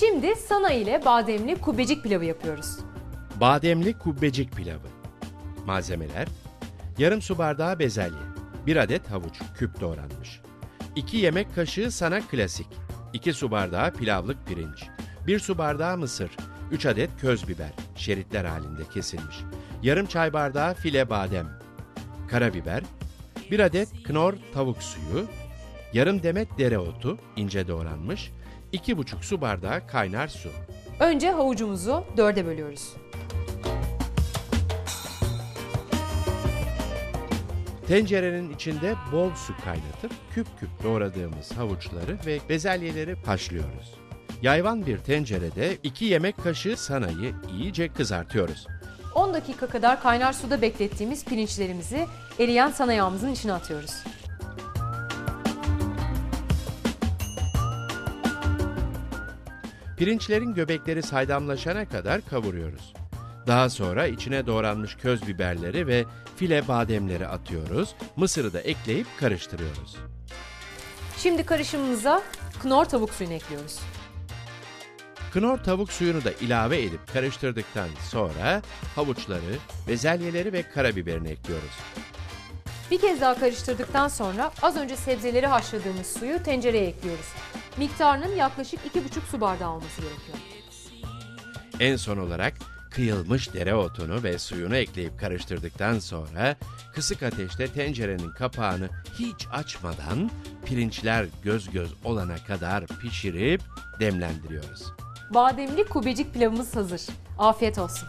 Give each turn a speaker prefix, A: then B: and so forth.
A: Şimdi sana ile bademli kubecik pilavı yapıyoruz.
B: Bademli kubbecik pilavı. Malzemeler: yarım su bardağı bezelye, 1 adet havuç küp doğranmış, 2 yemek kaşığı sana klasik, 2 su bardağı pilavlık pirinç, 1 su bardağı mısır, 3 adet köz biber şeritler halinde kesilmiş, yarım çay bardağı file badem, karabiber, 1 adet knor tavuk suyu, yarım demet dereotu ince doğranmış, 2,5 su bardağı kaynar su.
A: Önce havucumuzu dörde bölüyoruz.
B: Tencerenin içinde bol su kaynatıp küp küp doğradığımız havuçları ve bezelyeleri haşlıyoruz. Yayvan bir tencerede 2 yemek kaşığı sanayı iyice kızartıyoruz.
A: 10 dakika kadar kaynar suda beklettiğimiz pirinçlerimizi eriyen sana yağımızın içine atıyoruz.
B: Pirinçlerin göbekleri saydamlaşana kadar kavuruyoruz. Daha sonra içine doğranmış köz biberleri ve file bademleri atıyoruz. Mısırı da ekleyip karıştırıyoruz.
A: Şimdi karışımımıza knor tavuk suyunu ekliyoruz.
B: Knor tavuk suyunu da ilave edip karıştırdıktan sonra havuçları, bezelyeleri ve karabiberini ekliyoruz.
A: Bir kez daha karıştırdıktan sonra az önce sebzeleri haşladığımız suyu tencereye ekliyoruz. Miktarının yaklaşık 2,5 su bardağı olması gerekiyor.
B: En son olarak kıyılmış dereotunu ve suyunu ekleyip karıştırdıktan sonra kısık ateşte tencerenin kapağını hiç açmadan pirinçler göz göz olana kadar pişirip demlendiriyoruz.
A: Bademli kubecik pilavımız hazır. Afiyet olsun.